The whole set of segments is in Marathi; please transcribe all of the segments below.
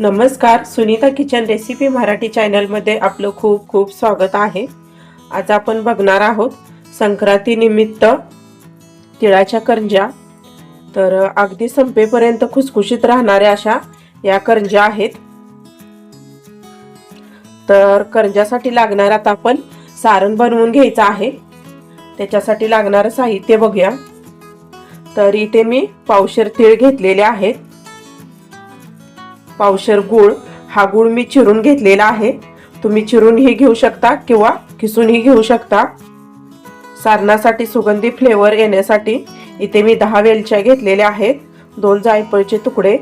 नमस्कार सुनीता किचन रेसिपी मराठी चॅनलमध्ये आपलं खूप खूप स्वागत आहे. आज आपण बघणार आहोत संक्रांतीनिमित्त तिळाच्या करंज्या. तर अगदी संपेपर्यंत खुसखुशीत राहणाऱ्या अशा या करंज्या आहेत. तर करंजासाठी लागणार आता आपण सारण बनवून घ्यायचं आहे. त्याच्यासाठी लागणारं साहित्य बघूया. तर इथे मी पावशेर तीळ घेतलेले आहेत. पावशर गुळ हा गुळ मी चिरून घेतलेला आहे. तुम्ही चिरूनही घेऊ शकता किंवा किसूनही घेऊ शकता. सारणासाठी सुगंधी फ्लेवर येण्यासाठी इथे मी दहा वेलच्या घेतलेल्या आहेत. दोन जायफळचे तुकडे.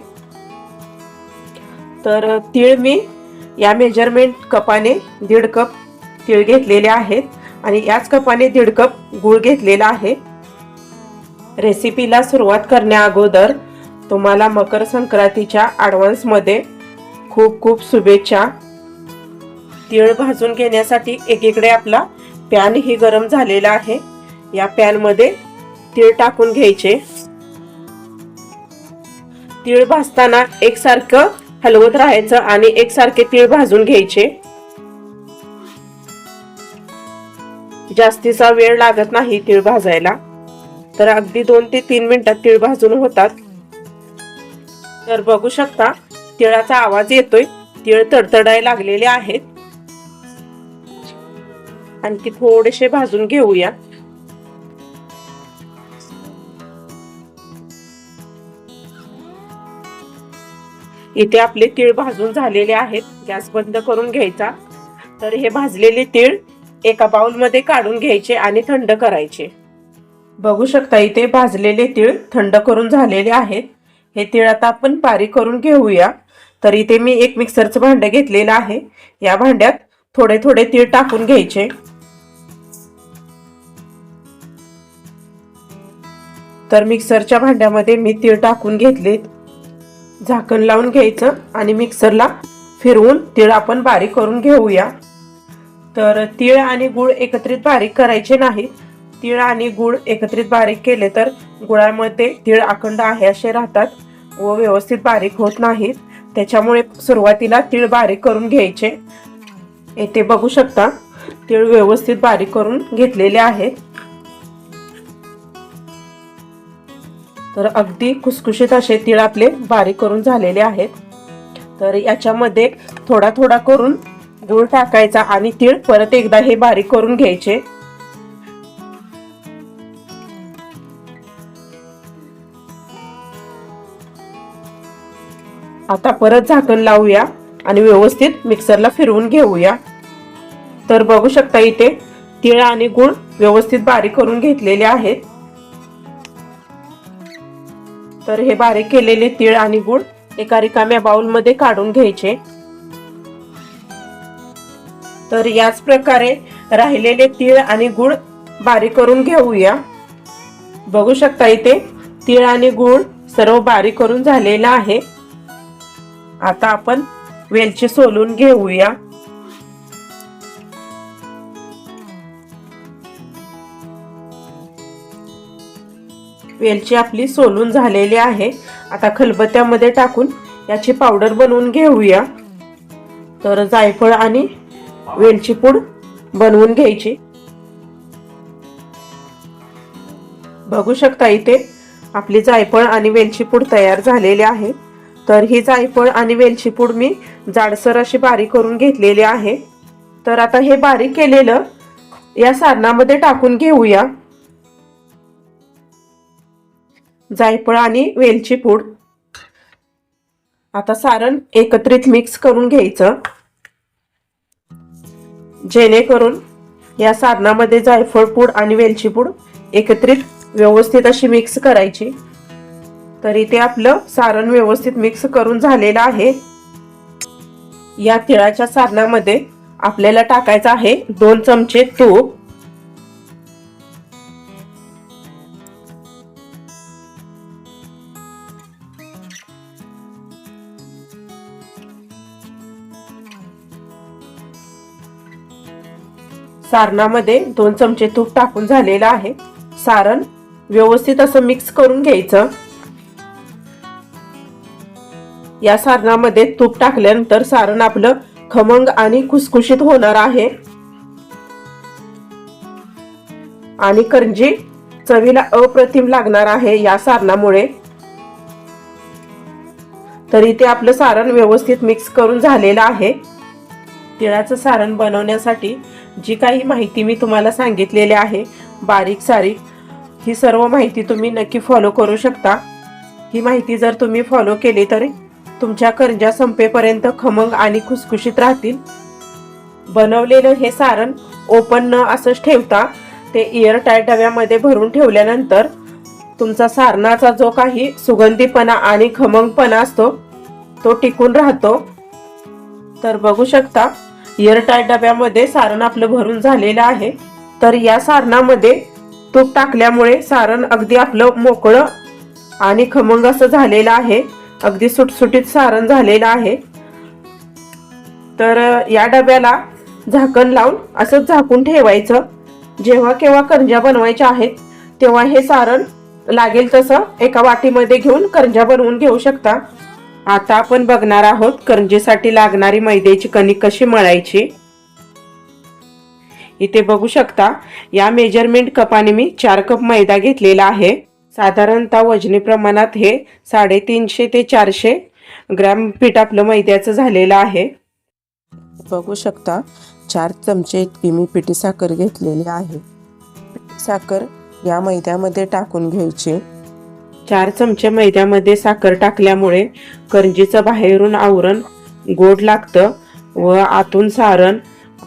तर तीळ मी या मेजरमेंट कपाने दीड कप तीळ घेतलेले आहेत आणि याच कपाने दीड कप गुळ घेतलेला आहे. रेसिपीला सुरुवात करण्या अगोदर तुम्हाला मकर संक्रांतीच्या ॲडव्हान्समध्ये खूप खूप शुभेच्छा. तीळ भाजून घेण्यासाठी एकीकडे आपला पॅन ही गरम झालेला आहे. या पॅनमध्ये तीळ टाकून घ्यायचे. तीळ भाजताना एकसारखं हलवत राहायचं आणि एकसारखे तीळ भाजून घ्यायचे. जास्तीचा वेळ लागत नाही तीळ भाजायला. तर अगदी दोन ते तीन मिनिटात तीळ भाजून होतात. तर बघू शकता तिळाचा आवाज येतोय. तिळ तडतडाय लागलेले आहेत. आणखी थोडेसे भाजून घेऊया. इथे आपले तीळ भाजून झालेले आहेत. गॅस बंद करून घ्यायचा. तर हे भाजलेले तीळ एका बाउलमध्ये काढून घ्यायचे आणि थंड करायचे. बघू शकता इथे भाजलेले तीळ थंड करून झालेले आहेत. हे तीळ आता आपण बारीक करून घेऊया. तर इथे मी एक मिक्सरचं भांडं घेतलेलं आहे. या भांड्यात थोडे थोडे तीळ टाकून घ्यायचे. तर मिक्सरच्या भांड्यामध्ये मी तीळ टाकून घेतलेत. झाकण लावून घ्यायचं आणि मिक्सरला फिरवून तीळ आपण बारीक करून घेऊया. तर तीळ आणि गुळ एकत्रित बारीक करायचे नाही तीळ आणि गुळ एकत्रित बारीक केले तर गुळामध्ये तीळ अखंड आहे असे राहतात. व व्यवस्थित बारीक होत नाहीत. त्याच्यामुळे सुरुवातीला तीळ बारीक करून घ्यायचे. येथे बघू शकता तीळ व्यवस्थित बारीक करून घेतलेले आहेत. तर अगदी खुसखुशीत असे तीळ आपले बारीक करून झालेले आहेत. तर याच्यामध्ये थोडा थोडा करून गूळ टाकायचा आणि तीळ परत एकदा हे बारीक करून घ्यायचे. आता परत झाकण लावूया आणि व्यवस्थित मिक्सरला फिरवून घेऊया. तर बघू शकता इथे तीळ आणि गुळ व्यवस्थित बारीक करून घेतलेले आहेत. तर हे बारीक केलेले तीळ आणि गुळ एका रिकाम्या बाउलमध्ये काढून घ्यायचे. तर याच प्रकारे राहिलेले तीळ आणि गुळ बारीक करून घेऊया. बघू शकता इथे तीळ आणि गुळ सर्व बारीक करून झालेला आहे. आता आपण वेलची सोलून घेऊया. वेलची आपली सोलून झालेली आहे. आता खलबत्त्यामध्ये टाकून याची पावडर बनवून घेऊया. तर जायफळ आणि वेलची पूड बनवून घ्यायची. बघू शकता इथे आपली जायफळ आणि वेलची पूड तयार झालेली आहे. तर ही जायफळ आणि वेलची पूड मी जाडसर अशी बारीक करून घेतलेली आहे. तर आता हे बारीक केलेलं या सारणामध्ये टाकून घेऊया. जायफळ आणि वेलची पूड. आता सारण एकत्रित मिक्स करून घ्यायचं. जेणेकरून या सारणामध्ये जायफळ पूड आणि वेलची पूड एकत्रित व्यवस्थित अशी मिक्स करायची. तर इथे आपलं सारण व्यवस्थित मिक्स करून झालेलं आहे. या तिळाच्या सारणामध्ये आपल्याला टाकायचं आहे दोन चमचे तूप. सारणामध्ये दोन चमचे तूप टाकून झालेलं आहे. सारण व्यवस्थित असं मिक्स करून घ्यायचं. या सारणामध्ये तूप टाकल्यानंतर सारण आपलं खमंग आणि खुसखुशीत होणार आहे. आणि करंजी चवीला अप्रतिम लागणार आहे या सारणामुळे. तर इथे आपलं सारण व्यवस्थित मिक्स करून झालेलं आहे. तिळाचं सारण बनवण्यासाठी जी काही माहिती मी तुम्हाला सांगितलेली आहे बारीक सारीक ही सर्व माहिती तुम्ही नक्की फॉलो करू शकता. ही माहिती जर तुम्ही फॉलो केली तर तुमच्या करंजा संपेपर्यंत खमंग आणि खुसखुशीत राहतील. बनवलेलं हे सारण ओपन न असंच ठेवता ते इयर डब्यामध्ये भरून ठेवल्यानंतर तुमचा सारणाचा जो काही सुगंधीपणा आणि खमंगपणा असतो तो टिकून राहतो. तर बघू शकता इयर डब्यामध्ये सारण आपलं भरून झालेलं आहे. तर या सारणामध्ये तूप टाकल्यामुळे सारण अगदी आपलं मोकळं आणि खमंग असं झालेलं आहे. अगदी सुटसुटीत सारण झालेलं आहे. तर या डब्याला झाकण लावून असंच झाकून ठेवायचं. जेव्हा केव्हा करंजा बनवायच्या आहेत तेव्हा हे सारण लागेल तसं एका वाटीमध्ये घेऊन करंजा बनवून घेऊ शकता. आता आपण बघणार आहोत करंजेसाठी लागणारी मैद्याची कणिक कशी मळायची. इथे बघू शकता या मेजरमेंट कपाने मी चार कप मैदा घेतलेला आहे. साधारणतः वजनी प्रमाणात हे साडेतीनशे ते चारशे ग्रॅम पीठ आपलं मैद्याचं झालेलं आहे. बघू शकता चार चमचे इतकी मी पिठी साखर घेतलेली आहे. साखर या मैद्यामध्ये टाकून घ्यायची. चार चमचे मैद्यामध्ये साखर टाकल्यामुळे करंजीचं बाहेरून आवरण गोड लागतं व आतून सारण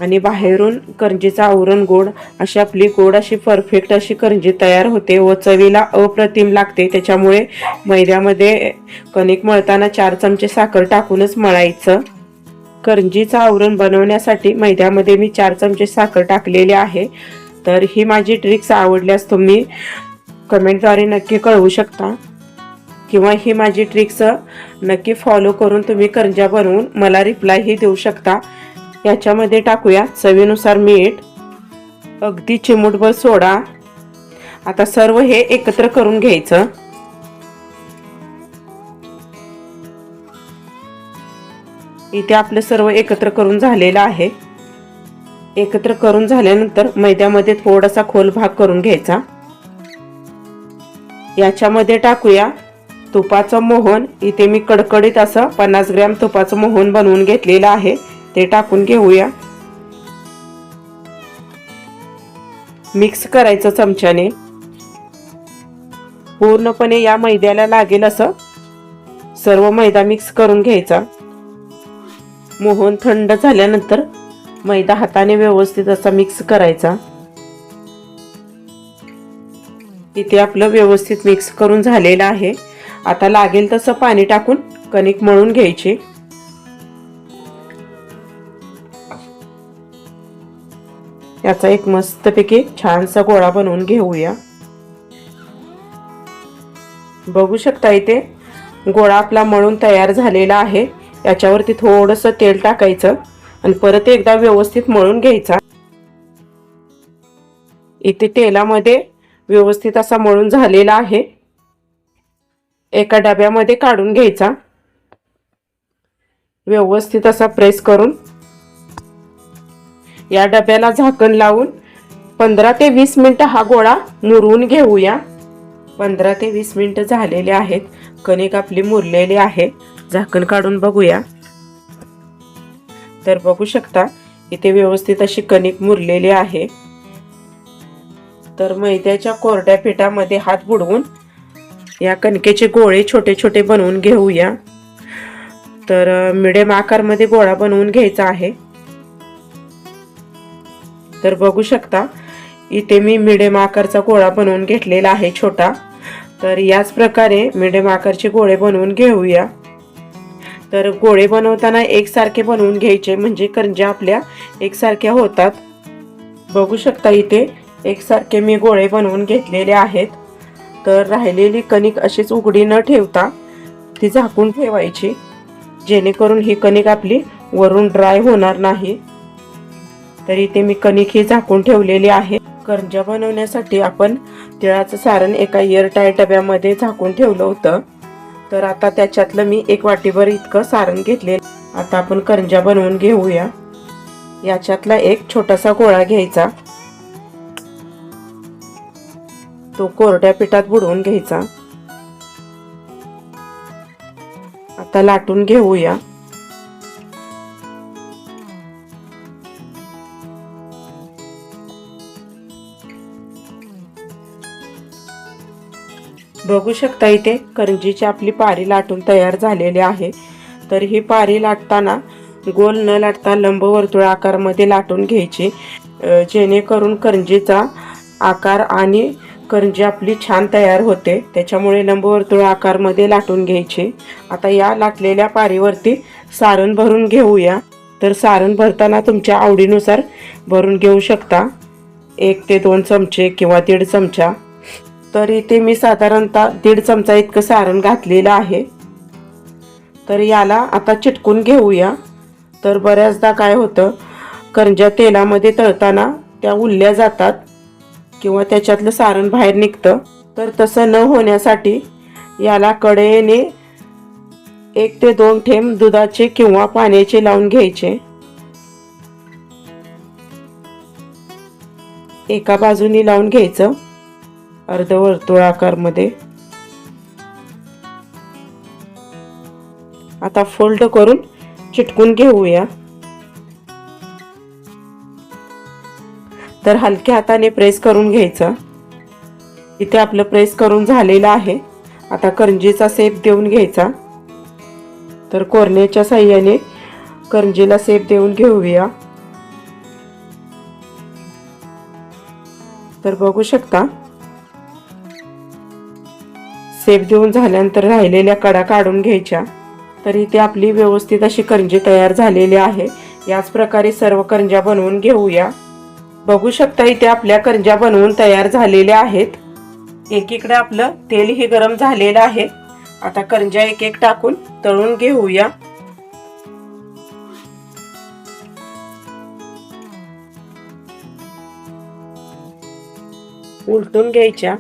आणि बाहेरून करंजीचं आवरण गोड अशी आपली गोड अशी परफेक्ट अशी करंजी तयार होते. व चवीला अप्रतिम लागते. त्याच्यामुळे मैद्यामध्ये कणिक मळताना चार चमचे साखर टाकूनच मळायचं. करंजीचं आवरण बनवण्यासाठी मैद्यामध्ये मी चार चमचे साखर टाकलेले आहे. तर ही माझी ट्रिक्स आवडल्यास तुम्ही कमेंटद्वारे नक्की कळवू शकता. किंवा ही माझी ट्रिक्स नक्की फॉलो करून तुम्ही करंजा बनवून मला रिप्लायही देऊ शकता. याच्यामध्ये टाकूया. चवीनुसार मीठ अगदी चिमूटभर सोडा. आता सर्व हे एकत्र करून घ्यायचं. इथे आपलं सर्व एकत्र करून झालेलं आहे. एकत्र करून झाल्यानंतर मैद्यामध्ये थोडासा खोल भाग करून घ्यायचा. याच्यामध्ये टाकूया तुपाचं मोहन. इथे मी कडकडीत असं पन्नास ग्रॅम तुपाचं मोहन बनवून घेतलेलं आहे. ते टाकून घेऊया. मिक्स करायचं चमच्याने. पूर्णपणे या मैद्याला लागेल असं. सर्व मैदा मिक्स करून घ्यायचा. मोहन थंड झाल्यानंतर मैदा हाताने व्यवस्थित असा मिक्स करायचा. इथे आपलं व्यवस्थित मिक्स करून झालेलं आहे. आता लागेल तसं पाणी टाकून कणिक मळून घ्यायची. याचा एक मस्तपैकी छानसा गोळा बनवून घेऊया. बघू शकता इथे गोळा आपला मळून तयार झालेला आहे. याच्यावरती थोडंसं तेल टाकायचं आणि परत एकदा व्यवस्थित मळून घ्यायचा. इथे तेलामध्ये व्यवस्थित असा मळून झालेला आहे. एका डब्यामध्ये काढून घ्यायचा. व्यवस्थित असा प्रेस करून या डब्याला झाकण लावून पंधरा ते वीस मिनटं हा गोळा मुरवून घेऊया. पंधरा ते वीस मिनटं झालेले आहेत. कणिक आपली मुरलेली आहे. झाकण काढून बघूया. तर बघू शकता इथे व्यवस्थित अशी कणिक मुरलेली आहे. तर मैद्याच्या कोरड्या पिठामध्ये हात बुडवून या कणकेचे गोळे छोटे छोटे बनवून घेऊया. तर मिडियम आकारमध्ये गोळा बनवून घ्यायचा आहे. तर बघू शकता इथे मी मिडियम आकारचा गोळा बनवून घेतलेला आहे छोटा. तर याच प्रकारे मिडियम आकारचे गोळे बनवून घेऊया. तर गोळे बनवताना एकसारखे बनवून घ्यायचे म्हणजे करंज्या आपल्या एकसारख्या होतात. बघू शकता इथे एकसारखे मी गोळे बनवून घेतलेले आहेत. तर राहिलेली कणिक अशीच उघडी न ठेवता ती झाकून ठेवायची जेणेकरून ही कणिक आपली वरून ड्राय होणार नाही. तर इथे मी कणिक ही झाकून ठेवलेली आहे. करंजा बनवण्यासाठी आपण तिळाचं सारण एका एअरटाईट डब्यामध्ये झाकून ठेवलं होतं. तर आता त्याच्यातलं मी एक वाटीभर इतकं सारण घेतले आता आपण करंजा बनवून घेऊया. याच्यातला एक छोटासा गोळा घ्यायचा. तो कोरड्या पिठात बुडवून घ्यायचा. आता लाटून घेऊया. बघू शकता इथे करंजीची आपली पारी लाटून तयार झालेली आहे. तर ही पारी लाटताना गोल न लाटता लंबवर्तुळ आकारामध्ये लाटून घ्यायची. जेणेकरून करंजीचा आकार आणि करंजी आपली छान तयार होते. त्याच्यामुळे लंबवर्तुळ आकारमध्ये लाटून घ्यायची. आता या लाटलेल्या पारीवरती सारण भरून घेऊया. तर सारण भरताना तुमच्या आवडीनुसार भरून घेऊ शकता. एक ते दोन चमचे किंवा दीड चमचा. तर इथे मी साधारणतः दीड चमचा इतकं सारण घातलेलं आहे. तर याला आता चिटकून घेऊया. तर बऱ्याचदा काय होतं करंज्या तेलामध्ये तळताना त्या उलल्या जातात किंवा त्याच्यातलं सारण बाहेर निघतं. तर तसं न होण्यासाठी याला कडेने एक ते दोन थेंब दुधाचे किंवा पाण्याचे लावून घ्यायचे. एका बाजूनी लावून घ्यायचं. अर्धवर्तुळाकारमध्ये आता फोल्ड करून चिटकून घेऊया. तर हलक्या हाताने प्रेस करून घ्यायचं. इथे आपलं प्रेस करून झालेलं आहे. आता करंजीचा सेप देऊन घ्यायचा. तर कोरण्याच्या साह्याने करंजीला सेप देऊन घेऊया. तर बघू शकता सेप देऊन झाल्यानंतर राहिलेल्या कडा काढून घ्यायच्या. तर इथे आपली व्यवस्थित अशी करंजी तयार झालेली आहे. याच प्रकारे सर्व करंज्या बनवून घेऊया. बघू शकता इथे आपल्या करंज्या बनवून तयार झालेल्या आहेत. एकीकडे आपलं तेलही गरम झालेलं आहे. आता करंजा एक एक टाकून तळून घेऊया. उलटून घ्यायच्या.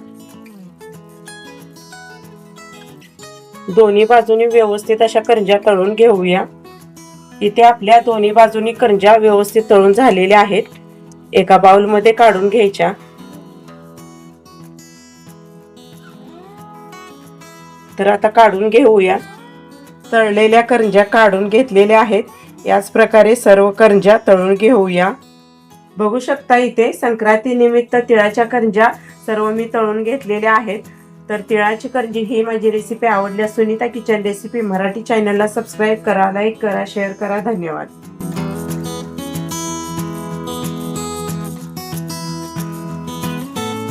दोन्ही बाजूनी व्यवस्थित अशा करंजा तळून घेऊया. इथे आपल्या दोन्ही बाजूनी करंज्या व्यवस्थित तळून झालेल्या आहेत. एका बाउलमध्ये काढून घ्यायच्या. तर आता काढून घेऊया. तळलेल्या करंजा काढून घेतलेल्या आहेत. याच प्रकारे सर्व करंजा तळून घेऊया. बघू शकता इथे संक्रांती निमित्त तिळाच्या करंज्या सर्व मी तळून घेतलेल्या आहेत. तर तिळाची करंजी ही माझी रेसिपी आवडल्यास सुनीता किचन रेसिपी मराठी चॅनलला सबस्क्राईब करा लाईक करा शेअर करा. धन्यवाद.